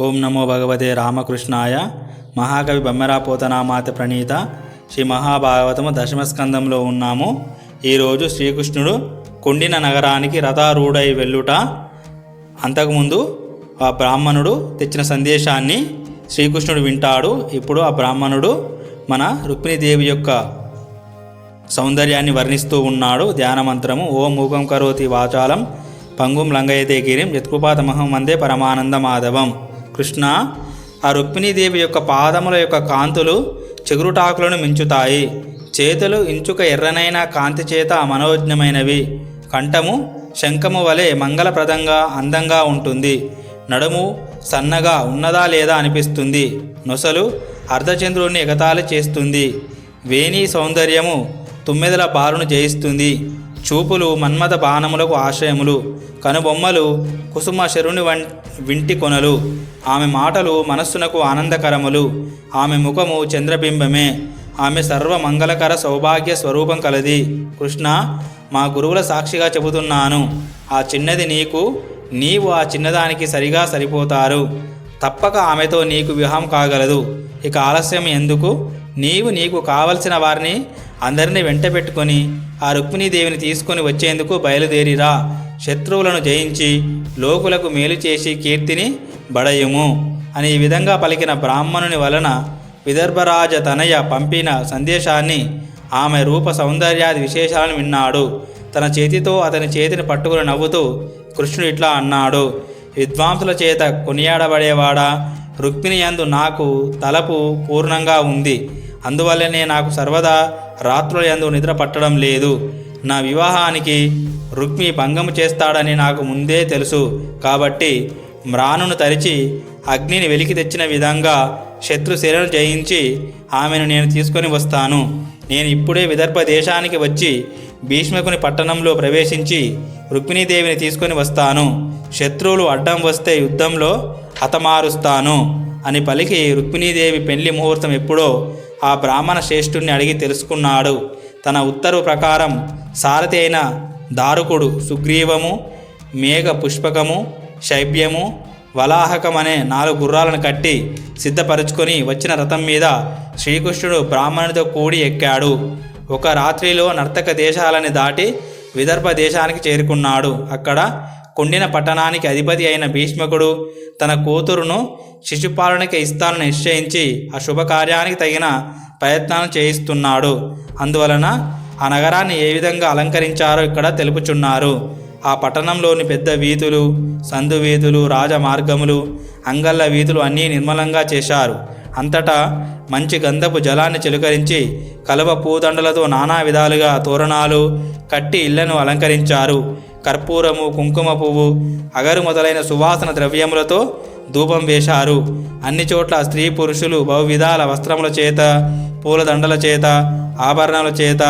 ఓం నమో భగవతే రామకృష్ణాయ మహాకవి బొమ్మరాపోతనామాత ప్రణీత శ్రీ మహాభాగవతము దశమస్కందంలో ఉన్నాము. ఈరోజు శ్రీకృష్ణుడు కొండిన నగరానికి రథారూఢై వెళ్ళుట. అంతకుముందు ఆ బ్రాహ్మణుడు తెచ్చిన సందేశాన్ని శ్రీకృష్ణుడు వింటాడు. ఇప్పుడు ఆ బ్రాహ్మణుడు మన రుక్మిణీదేవి యొక్క సౌందర్యాన్ని వర్ణిస్తూ ఉన్నాడు. ధ్యానమంత్రము ఓం మూకం కరోతి వాచాలం పంగుం లంగయతే గిరిం యత్కృపాతమహం వందే పరమానంద మాధవం కృష్ణ ఆ రుక్మిణీదేవి యొక్క పాదముల యొక్క కాంతులు చిగురుటాకులను మించుతాయి. చేతులు ఇంచుక ఎర్రనైన కాంతి చేత మనోజ్ఞమైనవి. కంఠము శంఖము వలె మంగళప్రదంగా అందంగా ఉంటుంది. నడుము సన్నగా ఉన్నదా లేదా అనిపిస్తుంది. నొసలు అర్ధచంద్రుడిని ఎగతాళి చేస్తుంది. వేణి సౌందర్యము తుమ్మెదల బారును జయిస్తుంది. చూపులు మన్మథ బాణములకు ఆశ్రయములు కనుబొమ్మలు కుసుమ శరుని వం వింటి కొనలు. ఆమె మాటలు మనస్సునకు ఆనందకరములు. ఆమె ముఖము చంద్రబింబమే. ఆమె సర్వ మంగళకర సౌభాగ్య స్వరూపం కలది. కృష్ణ మా గురువుల సాక్షిగా చెబుతున్నాను. ఆ చిన్నది నీకు నీవు ఆ చిన్నదానికి సరిగా సరిపోతారు. తప్పక ఆమెతో నీకు వివాహం కాగలదు. ఇక ఆలస్యం ఎందుకు? నీవు నీకు కావలసిన వారిని అందరినీ వెంట పెట్టుకొని ఆ రుక్మిణీదేవిని తీసుకొని వచ్చేందుకు బయలుదేరిరా. శత్రువులను జయించి లోకులకు మేలు చేసి కీర్తిని బడయుము అని ఈ విధంగా పలికిన బ్రాహ్మణుని వలన విదర్భరాజ తనయ పంపిన సందేశాన్ని ఆమె రూప సౌందర్యాది విశేషాలను విన్నాడు. తన చేతితో అతని చేతిని పట్టుకుని నవ్వుతూ కృష్ణుడు ఇట్లా అన్నాడు విద్వాంసుల చేత కొనియాడబడేవాడా? రుక్మిణి యందు నాకు తలపు పూర్ణంగా ఉంది. అందువల్లనే నాకు సర్వదా రాత్రులు యందు నిద్ర పట్టడం లేదు. నా వివాహానికి రుక్మి భంగము చేస్తాడని నాకు ముందే తెలుసు. కాబట్టి మ్రానును తరిచి అగ్నిని వెలికి తెచ్చిన విధంగా శత్రుశిలను జయించి ఆమెను నేను తీసుకొని వస్తాను. నేను ఇప్పుడే విదర్భ దేశానికి వచ్చి భీష్మకుని పట్టణంలో ప్రవేశించి రుక్మిణీదేవిని తీసుకొని వస్తాను. శత్రువులు అడ్డం వస్తే యుద్ధంలో హతమారుస్తాను అని పలికి రుక్మిణీదేవి పెళ్ళి ముహూర్తం ఎప్పుడో ఆ బ్రాహ్మణ శ్రేష్ఠుణ్ణి అడిగి తెలుసుకున్నాడు. తన ఉత్తర్వు ప్రకారం సారథి అయిన దారుకుడు సుగ్రీవము మేఘ పుష్పకము శైబ్యము వలాహకం అనే నాలుగు గుర్రాలను కట్టి సిద్ధపరుచుకొని వచ్చిన రథం మీద శ్రీకృష్ణుడు బ్రాహ్మణుడితో కూడి ఎక్కాడు. ఒక రాత్రిలో నర్తక దేశాలని దాటి విదర్భ దేశానికి చేరుకున్నాడు. అక్కడ కొండిన పట్టణానికి అధిపతి అయిన భీష్మకుడు తన కూతురును శిశుపాలనకి ఇస్తానని నిశ్చయించి ఆ శుభకార్యానికి తగిన ప్రయత్నాలు చేయిస్తున్నాడు. అందువలన ఆ నగరాన్ని ఏ విధంగా అలంకరించారో ఇక్కడ తెలుపుచున్నారు. ఆ పట్టణంలోని పెద్ద వీధులు సందు వీధులు రాజమార్గములు అంగళ్ళ వీధులు అన్నీ నిర్మలంగా చేశారు. అంతటా మంచి గంధపు జలాన్ని చిలుకరించి కలువ పూదండలతో నానా విధాలుగా తోరణాలు కట్టి ఇళ్ళను అలంకరించారు. కర్పూరము కుంకుమ పువ్వు అగరు మొదలైన సువాసన ద్రవ్యములతో ధూపం వేశారు. అన్ని చోట్ల స్త్రీ పురుషులు బహువిధాల వస్త్రముల చేత పూలదండల చేత ఆభరణముల చేత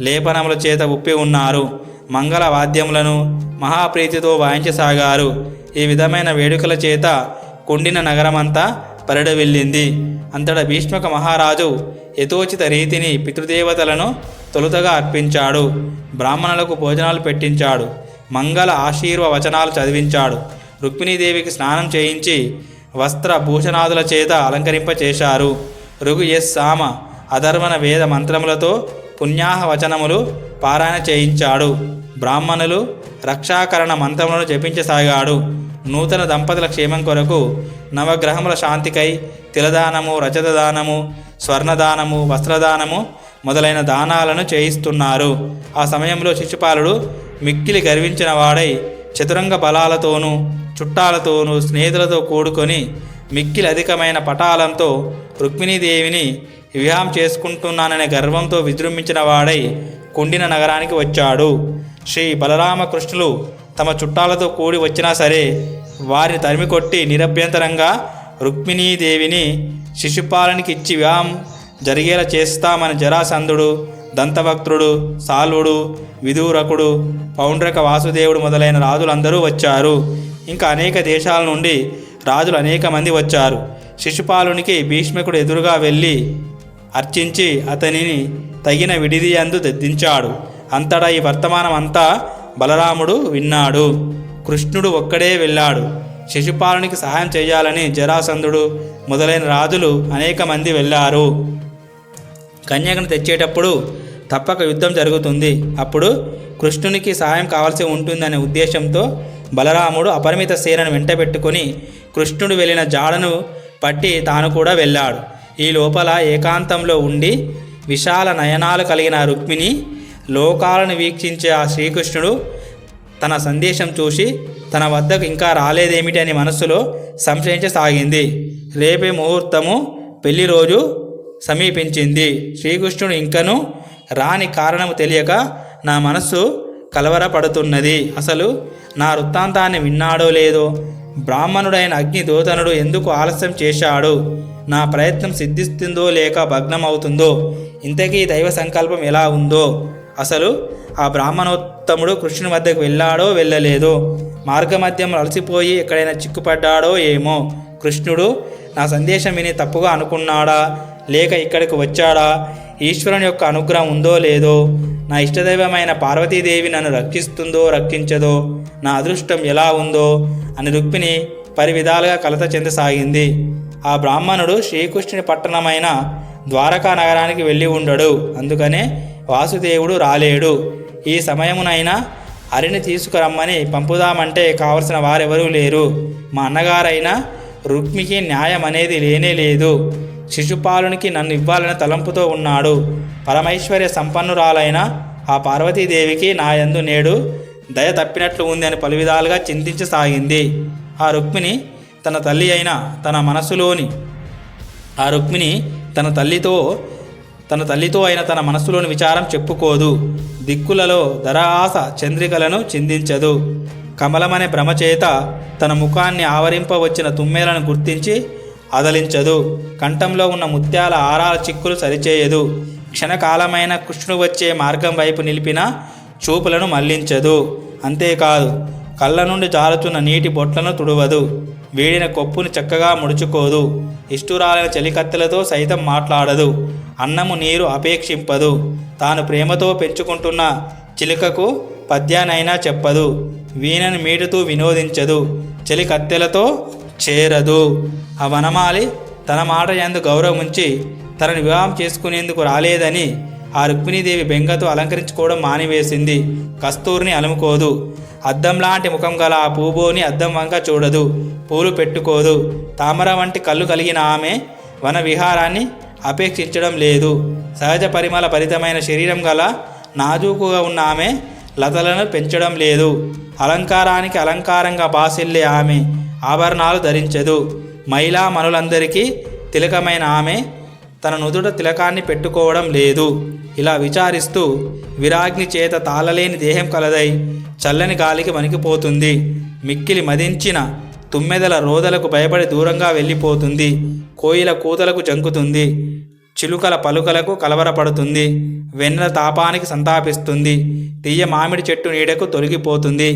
లేపనముల చేత ఉప్పి ఉన్నారు. మంగళ వాద్యములను మహాప్రీతితో వాయించసాగారు. ఈ విధమైన వేడుకల చేత కొండిన నగరమంతా పరిడవిల్లింది అంతటా భీష్మక మహారాజు యథోచిత రీతిని పితృదేవతలను తొలుతగా అర్పించాడు. బ్రాహ్మణులకు భోజనాలు పెట్టించాడు. మంగళ ఆశీర్వ వచనాలు చదివించాడు. రుక్మిణీదేవికి స్నానం చేయించి వస్త్ర భూషణాదుల చేత అలంకరింపచేశారు. రుగు ఎస్ సామ అధర్వణ వేద మంత్రములతో పుణ్యాహ వచనములు పారాయణ చేయించాడు. బ్రాహ్మణులు రక్షాకరణ మంత్రములను జపించసాగాడు. నూతన దంపతుల క్షేమం కొరకు నవగ్రహముల శాంతికై తిలదానము రజతదానము స్వర్ణదానము వస్త్రదానము మొదలైన దానాలను చేయిస్తున్నారు. ఆ సమయంలో శిశుపాలుడు మిక్కిలి గర్వించిన వాడై చతురంగ బలాలతోనూ చుట్టాలతోనూ స్నేహితులతో కూడుకొని మిక్కిలి అధికమైన పటాలంతో రుక్మిణీదేవిని వివాహం చేసుకుంటున్నాననే గర్వంతో విజృంభించిన వాడై కుండిన నగరానికి వచ్చాడు. శ్రీ బలరామకృష్ణులు తమ చుట్టాలతో కూడి వచ్చినా సరే వారిని తరిమి కొట్టి నిరభ్యంతరంగా రుక్మిణీదేవిని శిశుపాలనికి ఇచ్చి వివాహం జరిగేలా చేస్తామని జరాసంధుడు దంతభక్తుడు సాల్వుడు విదూరకుడు పౌండ్రక వాసుదేవుడు మొదలైన రాజులందరూ వచ్చారు. ఇంకా అనేక దేశాల నుండి రాజులు అనేక మంది వచ్చారు. శిశుపాలునికి భీష్మకుడు ఎదురుగా వెళ్ళి అర్చించి అతనిని తగిన విడిది అందు దించాడు అంతటా ఈ వర్తమానం అంతా బలరాముడు విన్నాడు. కృష్ణుడు ఒక్కడే వెళ్ళాడు. శిశుపాలునికి సహాయం చేయాలని జరాసంధుడు మొదలైన రాజులు అనేక మంది వెళ్ళారు. కన్యకను తెచ్చేటప్పుడు తప్పక యుద్ధం జరుగుతుంది. అప్పుడు కృష్ణునికి సహాయం కావాల్సి ఉంటుందనే ఉద్దేశంతో బలరాముడు అపరిమిత సేనను వెంటబెట్టుకొని కృష్ణుడు వెళ్ళిన జాడను పట్టి తాను కూడా వెళ్ళాడు. ఈ లోపల ఏకాంతంలో ఉండి విశాల నయనాలు కలిగిన రుక్మిణి లోకాలను వీక్షించే ఆ శ్రీకృష్ణుడు తన సందేశం చూసి తన వద్దకు ఇంకా రాలేదేమిటి అని మనస్సులో సంశయించసాగింది. రేపే ముహూర్తము పెళ్ళి రోజు సమీపించింది. శ్రీకృష్ణుడు ఇంకను రాని కారణము తెలియక నా మనస్సు కలవరపడుతున్నది. అసలు నా వృత్తాంతాన్ని విన్నాడో లేదో? బ్రాహ్మణుడైన అగ్ని దూతనుడు ఎందుకు ఆలస్యం చేశాడు? నా ప్రయత్నం సిద్ధిస్తుందో లేక భగ్నమవుతుందో? ఇంతకీ దైవ సంకల్పం ఎలా ఉందో? అసలు ఆ బ్రాహ్మణోత్తముడు కృష్ణుని వద్దకు వెళ్ళాడో వెళ్ళలేదో. మార్గమధ్యం అలసిపోయి ఎక్కడైనా చిక్కుపడ్డాడో ఏమో. కృష్ణుడు నా సందేశం విని తప్పుగా అనుకున్నాడా? లేక ఇక్కడికి వచ్చాడా? ఈశ్వరుని యొక్క అనుగ్రహం ఉందో లేదో? నా ఇష్టదైవమైన పార్వతీదేవి నన్ను రక్షిస్తుందో రక్షించదో? నా అదృష్టం ఎలా ఉందో? అని రుక్మిణి పరివిధాలుగా కలత చెందసాగింది. ఆ బ్రాహ్మణుడు శ్రీకృష్ణుని పట్టణమైన ద్వారకా నగరానికి వెళ్ళి ఉండడు. అందుకనే వాసుదేవుడు రాలేడు. ఈ సమయమునైనా హరిని తీసుకురమ్మని పంపుదామంటే కావలసిన వారెవరూ లేరు. మా అన్నగారైనా రుక్మికి న్యాయం అనేది లేనే లేదు. శిశుపాలునికి నన్ను ఇవ్వాలని తలంపుతో ఉన్నాడు. పరమైశ్వర్య సంపన్నురాలైన ఆ పార్వతీదేవికి నా యందు నేడు దయ తప్పినట్లు ఉంది అని పలు విధాలుగా చింతించసాగింది. ఆ రుక్మిణి తన తల్లి అయిన తన మనసులోని ఆ రుక్మిణి తన తల్లితో తన తల్లితో అయిన తన మనస్సులోని విచారం చెప్పుకోదు. దిక్కులలో దరాస చంద్రికలను చిందించదు. కమలమనే భ్రమచేత తన ముఖాన్ని ఆవరింపవచ్చిన తుమ్మెలను గుర్తించి అదలించదు. కంఠంలో ఉన్న ముత్యాల ఆరాల చిక్కులు సరిచేయదు. క్షణకాలమైన కృష్ణుడు వచ్చే మార్గం వైపు నిలిపిన చూపులను మళ్ళించదు. అంతేకాదు కళ్ళ నుండి జారుతున్న నీటి బొట్లను తుడవదు. వీడిన కొప్పుని చక్కగా ముడుచుకోదు. ఇష్టురాలైన చెలికత్తెలతో సైతం మాట్లాడదు. అన్నము నీరు అపేక్షింపదు. తాను ప్రేమతో పెంచుకుంటున్న చిలుకకు పద్యానైనా చెప్పదు. వీణను మీటుతూ వినోదించదు. చెలికత్తెలతో చేరదు. ఆ వనమాలి తన మాట ఎందు గౌరవముంచి తనను వివాహం చేసుకునేందుకు రాలేదని ఆ రుక్మిణీదేవి బెంగతో అలంకరించుకోవడం మానివేసింది. కస్తూరిని అలుముకోదు. అద్దం లాంటి ముఖం గల ఆ పూబోని అద్దం వంక చూడదు. పూలు పెట్టుకోదు. తామర వంటి కళ్ళు కలిగిన ఆమె వన విహారాన్ని అపేక్షించడం లేదు. సహజ పరిమళ భరితమైన శరీరం గల నాజూకుగా ఉన్న ఆమె లతలను పెంచడం లేదు. అలంకారానికి అలంకారంగా బాసిల్లే ఆమె ఆభరణాలు ధరించదు. మహిళా మనులందరికీ తిలకమైన ఆమె తన నుదుట తిలకాన్ని పెట్టుకోవడం లేదు. ఇలా విచారిస్తూ విరాగ్ని చేత తాళలేని దేహం కలదై చల్లని గాలికి వణికిపోతుంది. మిక్కిలి మదించిన తుమ్మెదల రోదలకు భయపడి దూరంగా వెళ్ళిపోతుంది. కోయిల కూతలకు జంకుతుంది. చిలుకల పలుకలకు కలవరపడుతుంది. వెన్నెల తాపానికి సంతాపిస్తుంది. తీయ మామిడి చెట్టు నీడకు తొలగిపోతుంది.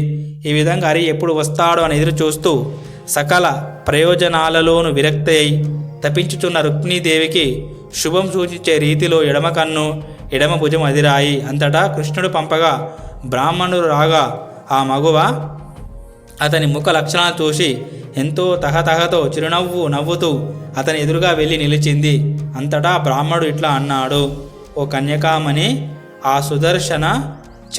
ఈ విధంగా హరి ఎప్పుడు వస్తాడో అని ఎదురు చూస్తూ సకల ప్రయోజనాలలోను విరక్తి అయి తప్పించుచున్న రుక్మిణీదేవికి శుభం సూచించే రీతిలో ఎడమ కన్ను ఎడమ భుజం అదిరాయి. అంతటా కృష్ణుడు పంపగా బ్రాహ్మణుడు రాగా ఆ మగువ అతని ముఖ లక్షణాలు చూసి ఎంతో తహతహతో చిరునవ్వు నవ్వుతూ అతని ఎదురుగా వెళ్ళి నిలిచింది. అంతటా బ్రాహ్మడు ఇట్లా అన్నాడు ఓ కన్యకామణి ఆ సుదర్శన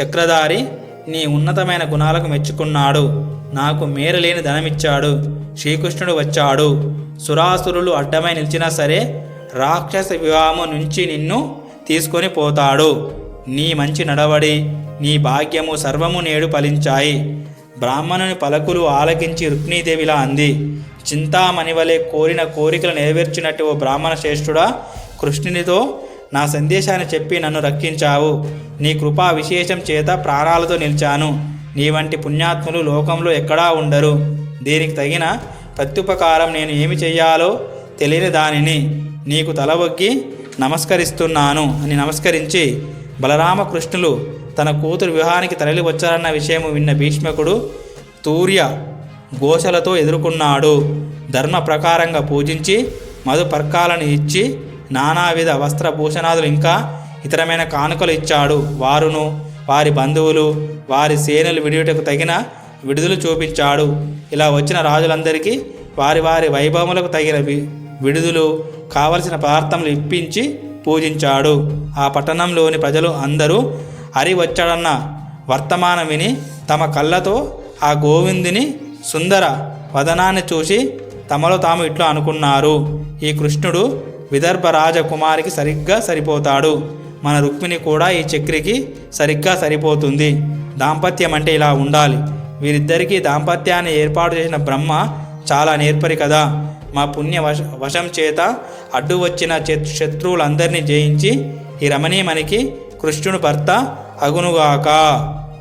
చక్రధారి నీ ఉన్నతమైన గుణాలకు మెచ్చుకున్నాడు. నాకు మేరలేని ధనమిచ్చాడు. శ్రీకృష్ణుడు వచ్చాడు. సురాసురులు అడ్డమై నిలిచినా సరే రాక్షస వివాహము నుంచి నిన్ను తీసుకొని పోతాడు. నీ మంచి నడవడి నీ భాగ్యము సర్వము నేడు ఫలించాయి. బ్రాహ్మణుని పలకులు ఆలకించి రుక్మిణీదేవిలా అంది. చింతామణి వలె కోరిన కోరికలు నెరవేర్చినట్టు ఓ బ్రాహ్మణ శ్రేష్ఠుడా కృష్ణునితో నా సందేశాన్ని చెప్పి నన్ను రక్షించావు. నీ కృపా విశేషం చేత ప్రాణాలతో నిలిచాను. నీ వంటి పుణ్యాత్ములు లోకంలో ఎక్కడా ఉండరు. దీనికి తగిన ప్రత్యుపకారం నేను ఏమి చెయ్యాలో తెలియని దానిని నీకు తలవొగ్గి నమస్కరిస్తున్నాను అని నమస్కరించి బలరామకృష్ణులు తన కూతురు వివాహానికి తరలి వచ్చారన్న విషయము విన్న భీష్మకుడు తూర్య ఘోషలతో ఎదుర్కొన్నాడు. ధర్మ ప్రకారంగా పూజించి మధుపర్కాలను ఇచ్చి నానావిధ వస్త్రభూషణాదులు ఇంకా ఇతరమైన కానుకలు ఇచ్చాడు. వారును వారి బంధువులు వారి సేనలు విడియుటకు తగిన విడుదల చూపించాడు. ఇలా వచ్చిన రాజులందరికీ వారి వారి వైభవములకు తగిన వి విడుదలు కావలసిన పదార్థములు ఇప్పించి పూజించాడు. ఆ పట్టణంలోని ప్రజలు అందరూ హరి వచ్చాడన్న వర్తమానం విని తమ కళ్ళతో ఆ గోవిందుని సుందర వదనాన్ని చూసి తమలో తాము ఇట్లా అనుకున్నారు. ఈ కృష్ణుడు విదర్భ రాజకుమారికి సరిగ్గా సరిపోతాడు. మన రుక్మిణి కూడా ఈ చక్రికి సరిగ్గా సరిపోతుంది. దాంపత్యం అంటే ఇలా ఉండాలి. వీరిద్దరికీ దాంపత్యాన్ని ఏర్పాటు చేసిన బ్రహ్మ చాలా నేర్పరి కదా. మా పుణ్య వశ వశం చేత అడ్డు వచ్చిన శత్రువులందరినీ జయించి ఈ రమణీయమణికి కృష్ణుడు భర్త అగునుగాక.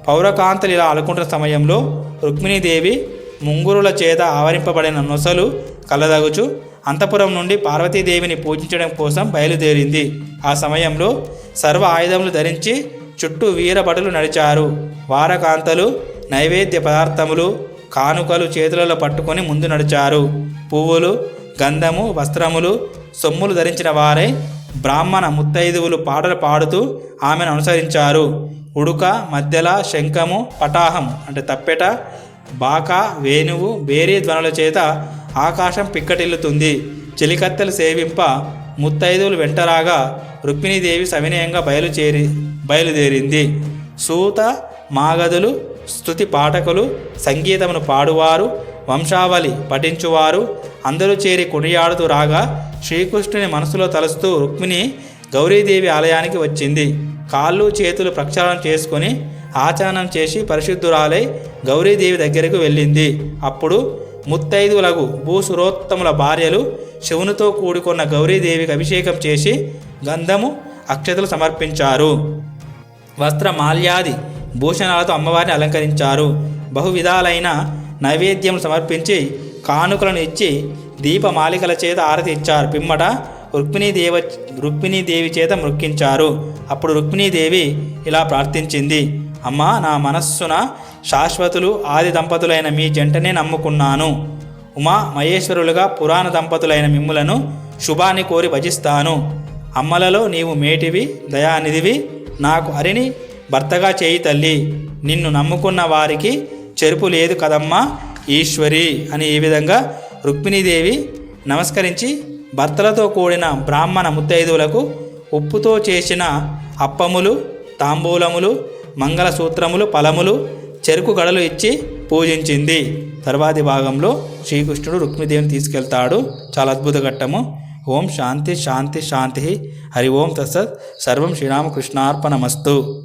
పౌరకాంతలు ఇలా అనుకుంటున్న సమయంలో రుక్మిణీదేవి ముంగురుల చేత ఆవరింపబడిన నొసలు కలదగుచు అంతపురం నుండి పార్వతీదేవిని పూజించడం కోసం బయలుదేరింది. ఆ సమయంలో సర్వ ఆయుధములు ధరించి చుట్టూ వీరభటులు నడిచారు. వారకాంతలు నైవేద్య పదార్థములు కానుకలు చేతులలో పట్టుకొని ముందు నడిచారు. పువ్వులు గంధము వస్త్రములు సొమ్ములు ధరించిన వారై బ్రాహ్మణ ముత్తైదువులు పాటలు పాడుతూ ఆమెను అనుసరించారు. ఉడుక మధ్యల శంఖము పటాహం అంటే తప్పెట బాక వేణువు బేరీ ధ్వనుల చేత ఆకాశం పిక్కటిల్లుతుంది. చెలికత్తెలు సేవింప ముత్తైదువులు వెంటరాగా రుక్మిణీదేవి సవినయంగా బయలుచేరి బయలుదేరింది. సూత మాగదులు స్తుతి పాఠకులు సంగీతమును పాడువారు వంశావళి పఠించువారు. అందరూ చేరి కొనియాడుతూ రాగా శ్రీకృష్ణుని మనసులో తలుస్తూ రుక్మిణి గౌరీదేవి ఆలయానికి వచ్చింది. కాళ్ళు చేతులు ప్రక్షాళన చేసుకొని ఆచరణం చేసి పరిశుద్ధురాలై గౌరీదేవి దగ్గరకు వెళ్ళింది. అప్పుడు ముత్తైదులగు భూసురోత్తముల భార్యలు శివునితో కూడుకున్న గౌరీదేవికి అభిషేకం చేసి గంధము అక్షతలు సమర్పించారు. వస్త్ర మాల్యాది భూషణాలతో అమ్మవారిని అలంకరించారు. బహువిధాలైన నైవేద్యం సమర్పించి కానుకలను ఇచ్చి దీపమాలికల చేత ఆరతి ఇచ్చారు. పిమ్మట రుక్మిణీదేవ రుక్మిణీదేవి చేత మృక్కించారు. అప్పుడు రుక్మిణీదేవి ఇలా ప్రార్థించింది అమ్మా నా మనస్సున శాశ్వతులు ఆది దంపతులైన మీ జంటనే నమ్ముకున్నాను. ఉమా మహేశ్వరులుగా పురాణ దంపతులైన మిమ్ములను శుభాన్ని కోరి భజిస్తాను. అమ్మలలో నీవు మేటివి దయానిధివి నాకు అరిని భర్తగా చేయి తల్లి. నిన్ను నమ్ముకున్న వారికి చెరుపు లేదు కదమ్మా ఈశ్వరి అని ఈ విధంగా రుక్మిణీదేవి నమస్కరించి భర్తలతో కూడిన బ్రాహ్మణ ముత్తైదువులకు ఉప్పుతో చేసిన అప్పములు తాంబూలములు మంగళసూత్రములు ఫలములు చెరుకు గడలు ఇచ్చి పూజించింది. తర్వాతి భాగంలో శ్రీకృష్ణుడు రుక్మిదేవిని తీసుకెళ్తాడు. చాలా అద్భుత ఘట్టము. ఓం శాంతి శాంతి శాంతి. హరి ఓం తత్సత్. సర్వం శ్రీరామకృష్ణార్పణమస్తు.